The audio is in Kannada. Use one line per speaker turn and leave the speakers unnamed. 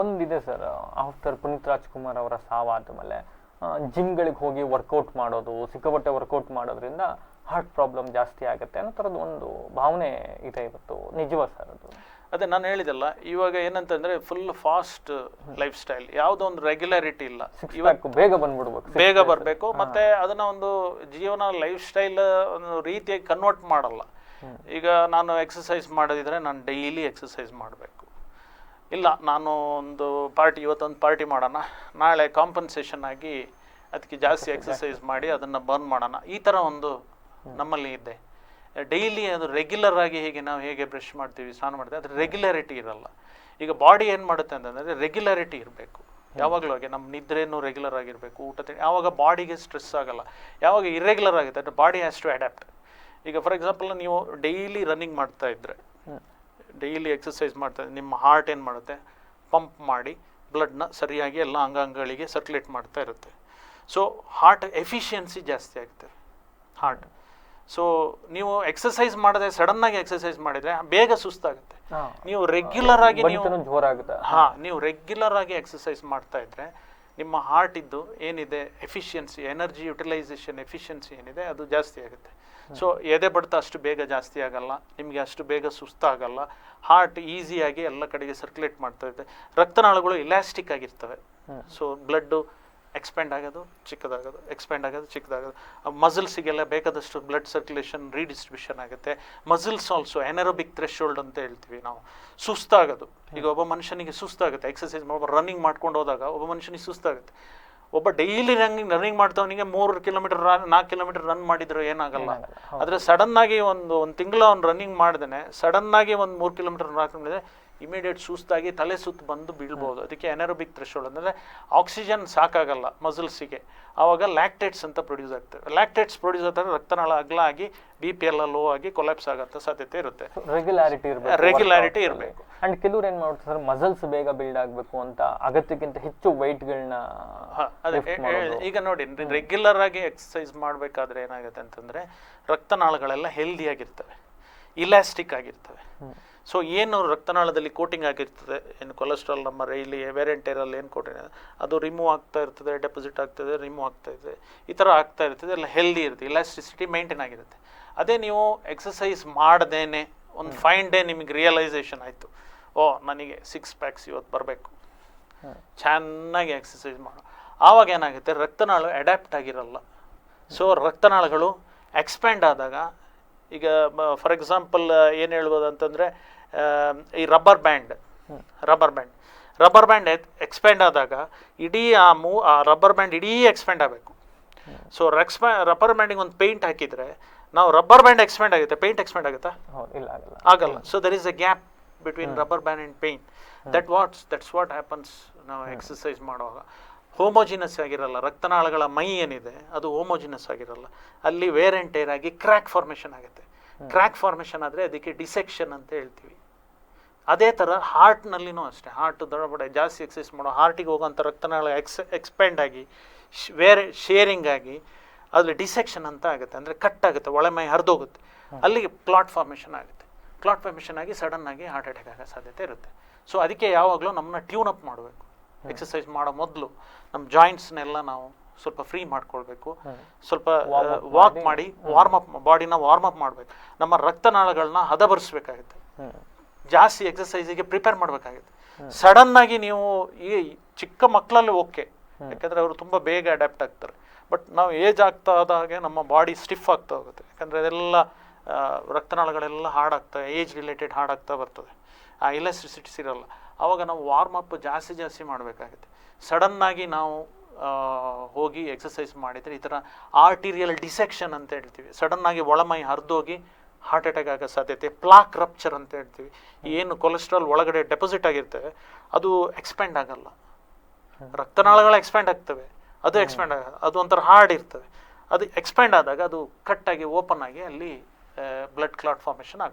ಒಂದಿದೆ ಸರ್ ಆಫ್ಟರ್ ಪುನೀತ್ ರಾಜ್ಕುಮಾರ್ ಅವರ ಸಾವಾದ ಮೇಲೆ ಜಿಮ್ಗಳಿಗೆ ಹೋಗಿ ವರ್ಕೌಟ್ ಮಾಡೋದು ಸಿಕ್ಕಾಪಟ್ಟೆ ವರ್ಕೌಟ್ ಮಾಡೋದ್ರಿಂದ ಹಾರ್ಟ್ ಪ್ರಾಬ್ಲಮ್ ಜಾಸ್ತಿ ಆಗುತ್ತೆ ಅನ್ನೋ ಥರದ್ದು ಒಂದು ಭಾವನೆ ಇದೆ ಇವತ್ತು. ನಿಜವ ಸರ್ ಅದು?
ಅದೇ ನಾನು ಹೇಳಿದಲ್ಲ ಇವಾಗ ಏನಂತಂದ್ರೆ ಫುಲ್ ಫಾಸ್ಟ್ ಲೈಫ್ ಸ್ಟೈಲ್ ಯಾವುದೋ ಒಂದು ರೆಗ್ಯುಲಾರಿಟಿ ಇಲ್ಲ.
ಇವಾಗ ಬೇಗ ಬಂದ್ಬಿಡ್ಬೇಕು
ಬೇಗ ಬರಬೇಕು ಮತ್ತೆ ಅದನ್ನ ಒಂದು ಜೀವನ ಲೈಫ್ ಸ್ಟೈಲ್ ಒಂದು ರೀತಿಯಾಗಿ ಕನ್ವರ್ಟ್ ಮಾಡಲ್ಲ. ಈಗ ನಾನು ಎಕ್ಸಸೈಸ್ ಮಾಡೋದಿದ್ರೆ ನಾನು ಡೈಲಿ ಎಕ್ಸಸೈಸ್ ಮಾಡಬೇಕು. ಇಲ್ಲ ನಾನು ಒಂದು ಪಾರ್ಟಿ ಇವತ್ತೊಂದು ಪಾರ್ಟಿ ಮಾಡೋಣ. ನಾಳೆ ಕಾಂಪನ್ಸೇಷನ್ ಆಗಿ ಅದಕ್ಕೆ ಜಾಸ್ತಿ ಎಕ್ಸಸೈಸ್ ಮಾಡಿ ಅದನ್ನು ಬರ್ನ್ ಮಾಡೋಣ. ಈ ಥರ ಒಂದು ನಮ್ಮಲ್ಲಿ ಇದೆ. ಡೈಲಿ ಅದು ರೆಗ್ಯುಲರ್ ಆಗಿ ಹೇಗೆ ನಾವು ಹೇಗೆ ಬ್ರಷ್ ಮಾಡ್ತೀವಿ ಸ್ನಾನ ಮಾಡ್ತೀವಿ ಅದು ರೆಗ್ಯುಲಾರಿಟಿ ಇರಲ್ಲ. ಈಗ ಬಾಡಿ ಏನು ಮಾಡುತ್ತೆ ಅಂತಂದರೆ ರೆಗ್ಯುಲಾರಿಟಿ ಇರಬೇಕು. ಯಾವಾಗಲೂ ಹಾಗೆ ನಮ್ಮ ನಿದ್ರೆನೂ ರೆಗ್ಯುಲರ್ ಆಗಿರಬೇಕು ಊಟ ತಿಂಡಿ ಯಾವಾಗ ಬಾಡಿಗೆ ಸ್ಟ್ರೆಸ್ ಆಗಲ್ಲ ಯಾವಾಗ ಇರೆಗ್ಯುಲರ್ ಆಗುತ್ತೆ ಅಂದರೆ ಬಾಡಿ ಹ್ಯಾಸ್ ಟು ಅಡ್ಯಾಪ್ಟ್ ಈಗ ಫಾರ್ ಎಕ್ಸಾಂಪಲ್ ನೀವು ಡೈಲಿ ರನ್ನಿಂಗ್ ಮಾಡ್ತಾ ಇದ್ದರೆ ಡೈಲಿ ಎಕ್ಸಸೈಸ್ ಮಾಡ್ತಾ ನಿಮ್ಮ ಹಾರ್ಟ್ ಏನು ಮಾಡುತ್ತೆ? ಪಂಪ್ ಮಾಡಿ ಬ್ಲಡ್ನ ಸರಿಯಾಗಿ ಎಲ್ಲ ಅಂಗಾಂಗಗಳಿಗೆ ಸರ್ಕ್ಯುಲೇಟ್ ಮಾಡ್ತಾ ಇರುತ್ತೆ. ಸೊ ಹಾರ್ಟ್ ಎಫಿಷಿಯನ್ಸಿ ಜಾಸ್ತಿ ಆಗುತ್ತೆ. ಹಾರ್ಟ್ ಸೊ ನೀವು ಎಕ್ಸಸೈಸ್ ಮಾಡದೆ ಆಗಿ ಎಕ್ಸಸೈಸ್ ಮಾಡಿದ್ರೆ ಬೇಗ ಸುಸ್ತಾಗುತ್ತೆ. ನೀವು ರೆಗ್ಯುಲರ್ ಆಗಿ ನೀವು ಹಾ ನೀವು ರೆಗ್ಯುಲರ್ ಆಗಿ ಎಕ್ಸಸೈಸ್ ಮಾಡ್ತಾ ಇದ್ರೆ ನಿಮ್ಮ ಹಾರ್ಟ್ ಇದ್ದು ಏನಿದೆ ಎಫಿಷಿಯನ್ಸಿ ಎನರ್ಜಿ ಯುಟಿಲೈಸೇಷನ್ ಎಫಿಷಿಯನ್ಸಿ ಏನಿದೆ ಅದು ಜಾಸ್ತಿ ಆಗುತ್ತೆ. ಸೊ ಎದೆ ಬಡ್ತ ಅಷ್ಟು ಬೇಗ ಜಾಸ್ತಿ ಆಗಲ್ಲ ನಿಮಗೆ ಅಷ್ಟು ಬೇಗ ಸುಸ್ತಾಗಲ್ಲ ಹಾರ್ಟ್ ಈಸಿಯಾಗಿ ಎಲ್ಲ ಕಡೆಗೆ ಸರ್ಕ್ಯುಲೇಟ್ ಮಾಡ್ತಾ ಇದೆ ರಕ್ತನಾಳಗಳು ಇಲಾಸ್ಟಿಕ್ ಆಗಿರ್ತವೆ. ಸೊ ಬ್ಲಡ್ಡು ಎಕ್ಸ್ಪ್ಯಾಂಡ್ ಆಗೋದು ಚಿಕ್ಕದಾಗೋದು ಎಕ್ಸ್ಪ್ಯಾಂಡ್ ಆಗೋದು ಚಿಕ್ಕದಾಗೋದು. ಮಸಲ್ಸಿಗೆಲ್ಲ ಬೇಕಾದಷ್ಟು ಬ್ಲಡ್ ಸರ್ಕ್ಯುಲೇಷನ್ ರೀಡಿಸ್ಟ್ರಿಬ್ಯೂಷನ್ ಆಗುತ್ತೆ. ಮಸಲ್ಸ್ ಆಲ್ಸೋ ಎನರೋಬಿಕ್ ಥ್ರೆಶೋಲ್ಡ್ ಅಂತ ಹೇಳ್ತೀವಿ ನಾವು. ಸುಸ್ತಾಗೋದು. ಈಗ ಒಬ್ಬ ಮನುಷ್ಯನಿಗೆ ಸುಸ್ತಾಗುತ್ತೆ. ಎಕ್ಸಸೈಸ್ ಒಬ್ಬ ರನ್ನಿಂಗ್ ಮಾಡ್ಕೊಂಡು ಹೋದಾಗ ಒಬ್ಬ ಮನುಷ್ಯನಿಗೆ ಸುಸ್ತಾಗುತ್ತೆ. ಒಬ್ಬ ಡೈಲಿ ರನ್ನಿಂಗ್ ರನ್ನಿಂಗ್ ಮಾಡ್ತವನಿಗೆ ಮೂರು ಕಿಲೋಮೀಟರ್ ನಾಲ್ಕು ಕಿಲೋಮೀಟರ್ ರನ್ ಮಾಡಿದ್ರು ಏನಾಗಲ್ಲ. ಆದರೆ ಸಡನ್ನಾಗಿ ಒಂದು ಒಂದು ತಿಂಗಳ ಅವ್ನು ರನ್ನಿಂಗ್ ಮಾಡ್ದೇನೆ ಸಡನ್ನಾಗಿ ಒಂದು ಮೂರು ಕಿಲೋಮೀಟರ್ ನಾಲ್ಕು ಮಾಡಿದ್ರೆ ಇಮಿಡಿಯೇಟ್ ಸುಸ್ತಾಗಿ ತಲೆ ಸುತ್ತು ಬಂದು ಬೀಳ್ಬೋದು. ಅದಕ್ಕೆ ಎನರೋಬಿಕ್ ಥ್ರೆಶೋಲ್ಡ್ ಅಂದರೆ ಆಕ್ಸಿಜನ್ ಸಾಕಾಗಲ್ಲ ಮಸಲ್ಸಿಗೆ ಆವಾಗ ಲ್ಯಾಕ್ಟೇಟ್ಸ್ ಅಂತ ಪ್ರೊಡ್ಯೂಸ್ ಆಗ್ತವೆ ಲ್ಯಾಕ್ಟೇಟ್ಸ್ ಪ್ರೊಡ್ಯೂಸ್ ಆದರೆ ರಕ್ತನಾಳ ಅಗಲ ಆಗಿ ಬಿ ಪಿ ಎಲ್ಲ ಲೋ ಆಗಿ ಕೊಲಾಪ್ಸ್ ಆಗುತ್ತೆ ಸಾಧ್ಯತೆ ಇರುತ್ತೆ.
ರೆಗ್ಯುಲಾರಿಟಿ ಇರಬೇಕು
ರೆಗ್ಯುಲಾರಿಟಿ ಇರಬೇಕು.
ಅಂಡ್ ಕೆಲವ್ರು ಏನು ಮಾಡ್ತಾರೆ ಸರ್ ಮಸಲ್ಸ್ ಬೇಗ ಬಿಲ್ಡ್ ಆಗಬೇಕು ಅಂತ ಅಗತ್ಯಕ್ಕಿಂತ ಹೆಚ್ಚು ವೈಟ್ಗಳನ್ನ.
ಈಗ ನೋಡಿ ರೆಗ್ಯುಲರ್ ಆಗಿ ಎಕ್ಸಸೈಸ್ ಮಾಡಬೇಕಾದ್ರೆ ಏನಾಗುತ್ತೆ ಅಂತಂದರೆ ರಕ್ತನಾಳಗಳೆಲ್ಲ ಹೆಲ್ದಿ ಆಗಿರ್ತವೆ. ಇಲಾಸ್ಟಿಕ್ ಆಗಿರ್ತವೆ ಸೊ ಏನು ರಕ್ತನಾಳದಲ್ಲಿ ಕೋಟಿಂಗ್ ಆಗಿರ್ತದೆ ಏನು ಕೊಲೆಸ್ಟ್ರಾಲ್ ನಮ್ಮ ರೈಲಿ ವೇರಿಯಂಟೇರಲ್ಲಿ ಏನು ಕೋಟಿಂಗ್ ಅದು ರಿಮೂವ್ ಆಗ್ತಾ ಇರ್ತದೆ ಡೆಪಾಸಿಟ್ ಆಗ್ತದೆ ರಿಮೂವ್ ಆಗ್ತಾ ಇದೆ ಈ ಥರ ಆಗ್ತಾ ಇರ್ತದೆ ಎಲ್ಲ ಹೆಲ್ದಿ ಇರುತ್ತೆ ಇಲಾಸ್ಟಿಸಿಟಿ ಮೇಂಟೈನ್ ಆಗಿರುತ್ತೆ. ಅದೇ ನೀವು ಎಕ್ಸಸೈಸ್ ಮಾಡ್ದೇನೆ ಒಂದು ಫೈನ್ ಡೇ ನಿಮಗೆ ರಿಯಲೈಸೇಷನ್ ಆಯಿತು. ಓ ನನಗೆ ಸಿಕ್ಸ್ ಪ್ಯಾಕ್ಸ್ ಇವತ್ತು ಬರಬೇಕು. ಚೆನ್ನಾಗಿ ಎಕ್ಸಸೈಸ್ ಮಾಡು. ಆವಾಗ ಏನಾಗುತ್ತೆ ರಕ್ತನಾಳ ಅಡ್ಯಾಪ್ಟ್ ಆಗಿರಲ್ಲ. ಸೊ ರಕ್ತನಾಳಗಳು ಎಕ್ಸ್ಪ್ಯಾಂಡ್ ಆದಾಗ ಈಗ ಫಾರ್ ಎಕ್ಸಾಂಪಲ್ ಏನು ಹೇಳ್ಬೋದು ಅಂತಂದರೆ ಈ rubber band rubber band rubber band expand ಆದಾಗ ಇಡೀ ಆ ಮೂ ಆ ರಬ್ಬರ್ ಬ್ಯಾಂಡ್ ಇಡೀ ಎಕ್ಸ್ಪ್ಯಾಂಡ್ ಆಗಬೇಕು. ಸೊ ಎಕ್ಸ್ಪ್ಯಾ ರಬ್ಬರ್ ಬ್ಯಾಂಡಿಗೆ ಒಂದು ಪೇಂಟ್ ಹಾಕಿದರೆ ನಾವು ರಬ್ಬರ್ ಬ್ಯಾಂಡ್ ಎಕ್ಸ್ಪ್ಯಾಂಡ್ ಆಗುತ್ತೆ. ಪೇಂಟ್ ಎಕ್ಸ್ಪ್ಯಾಂಡ್ ಆಗುತ್ತಾ?
ಇಲ್ಲ ಆಗಲ್ಲ.
ಆಗಲ್ಲ so there is a gap between rubber band and paint that what's that's what happens ನಾವು ಎಕ್ಸಸೈಸ್ ಮಾಡುವಾಗ. ಹೋಮೋಜಿನಸ್ ಆಗಿರಲ್ಲ ರಕ್ತನಾಳಗಳ ಮೈ ಏನಿದೆ ಅದು ಹೋಮೋಜಿನಸ್ ಆಗಿರಲ್ಲ. ಅಲ್ಲಿ ವೇರ್ ಆ್ಯಂಡ್ ಟೇರ್ ಆಗಿ ಕ್ರ್ಯಾಕ್ ಫಾರ್ಮೇಷನ್ ಆಗುತ್ತೆ. ಕ್ರ್ಯಾಕ್ ಫಾರ್ಮೇಷನ್ ಆದರೆ ಅದಕ್ಕೆ ಡಿಸೆಕ್ಷನ್ ಅಂತ ಹೇಳ್ತೀವಿ. ಅದೇ ಥರ ಹಾರ್ಟ್ನಲ್ಲಿನೂ ಅಷ್ಟೇ. ಹಾರ್ಟ್ ದೊಡ್ಡ ಜಾಸ್ತಿ ಎಕ್ಸಸೈಸ್ ಮಾಡೋ ಹಾರ್ಟಿಗೆ ಹೋಗೋಂಥ ರಕ್ತನಾಳ ಎಕ್ಸ್ ಎಕ್ಸ್ಪ್ಯಾಂಡ್ ಆಗಿ ಶ್- ಬೇರೆ ಶೇರಿಂಗ್ ಆಗಿ ಅಲ್ಲಿ ಡಿಸೆಕ್ಷನ್ ಅಂತ ಆಗುತ್ತೆ. ಅಂದರೆ ಕಟ್ ಆಗುತ್ತೆ ಒಳ ಮೈ ಹರಿದೋಗುತ್ತೆ ಅಲ್ಲಿಗೆ ಕ್ಲಾಟ್ ಫಾರ್ಮೇಷನ್ ಆಗುತ್ತೆ. ಕ್ಲಾಟ್ ಫಾರ್ಮೇಷನ್ ಆಗಿ ಸಡನ್ನಾಗಿ ಹಾರ್ಟ್ ಅಟ್ಯಾಕ್ ಆಗೋ ಸಾಧ್ಯತೆ ಇರುತ್ತೆ. ಸೊ ಅದಕ್ಕೆ ಯಾವಾಗಲೂ ನಮ್ಮನ್ನ ಟ್ಯೂನ್ ಅಪ್ ಮಾಡಬೇಕು. ಎಕ್ಸಸೈಸ್ ಮಾಡೋ ಮೊದಲು ನಮ್ಮ ಜಾಯಿಂಟ್ಸ್ನೆಲ್ಲ ನಾವು ಸ್ವಲ್ಪ ಫ್ರೀ ಮಾಡ್ಕೊಳ್ಬೇಕು. ಸ್ವಲ್ಪ ವಾಕ್
ಮಾಡಿ,
ವಾರ್ಮ್ ಅಪ್ ಬಾಡಿನ ವಾರ್ಮ್ ಅಪ್ ಮಾಡಬೇಕು. ನಮ್ಮ ರಕ್ತನಾಳಗಳನ್ನ ಹದಬರಿಸ್ಬೇಕಾಗುತ್ತೆ. ಜಾಸ್ತಿ ಎಕ್ಸಸೈಸಿಗೆ ಪ್ರಿಪೇರ್ ಮಾಡಬೇಕಾಗುತ್ತೆ. ಸಡನ್ ಆಗಿ ನೀವು ಈ ಚಿಕ್ಕ ಮಕ್ಕಳಲ್ಲಿ ಓಕೆ. ಯಾಕಂದ್ರೆ ಅವರು ತುಂಬ ಬೇಗ ಅಡ್ಯಾಪ್ಟ್ ಆಗ್ತಾರೆ. ಬಟ್ ನಾವು ಏಜ್ ಆಗ್ತಾ ಆದ ಹಾಗೆ ನಮ್ಮ ಬಾಡಿ ಸ್ಟಿಫ್ ಆಗ್ತಾ ಹೋಗುತ್ತೆ. ಯಾಕಂದ್ರೆ ಅದೆಲ್ಲ ರಕ್ತನಾಳಗಳೆಲ್ಲ ಹಾಡಾಗ್ತವೆ ಏಜ್ ರಿಲೇಟೆಡ್ ಹಾಡಾಗ್ತಾ ಬರ್ತದೆ. ಆ ಇಲೆಸ್ಟಿಸಿಟಿಸ್ ಇರಲ್ಲ. ಆವಾಗ ನಾವು ವಾರ್ಮ್ ಅಪ್ ಜಾಸ್ತಿ ಜಾಸ್ತಿ ಮಾಡಬೇಕಾಗುತ್ತೆ. ಸಡನ್ನಾಗಿ ನಾವು ಹೋಗಿ ಎಕ್ಸಸೈಸ್ ಮಾಡಿದರೆ ಈ ಥರ ಆರ್ಟೀರಿಯಲ್ ಡಿಸೆಕ್ಷನ್ ಅಂತ ಹೇಳ್ತೀವಿ. ಸಡನ್ನಾಗಿ ಒಳಮೈ ಹರಿದೋಗಿ ಹಾರ್ಟ್ ಅಟ್ಯಾಕ್ ಆಗೋ ಸಾಧ್ಯತೆ ಪ್ಲಾಕ್ ರಪ್ಚರ್ ಅಂತ ಹೇಳ್ತೀವಿ. ಏನು ಕೊಲೆಸ್ಟ್ರಾಲ್ ಒಳಗಡೆ ಡೆಪಾಸಿಟ್ ಆಗಿರ್ತವೆ ಅದು ಎಕ್ಸ್ಪ್ಯಾಂಡ್ ಆಗಲ್ಲ. ರಕ್ತನಾಳಗಳು ಎಕ್ಸ್ಪ್ಯಾಂಡ್ ಆಗ್ತವೆ. ಅದು ಎಕ್ಸ್ಪ್ಯಾಂಡ್ ಆಗ, ಅದು ಒಂಥರ ಹಾರ್ಡ್ ಇರ್ತವೆ ಅದು ಎಕ್ಸ್ಪ್ಯಾಂಡ್ ಆದಾಗ ಅದು ಕಟ್ಟಾಗಿ ಓಪನ್ ಆಗಿ ಅಲ್ಲಿ ಬ್ಲಡ್ ಕ್ಲಾಟ್ ಫಾರ್ಮೇಷನ್ ಆಗ್ತದೆ.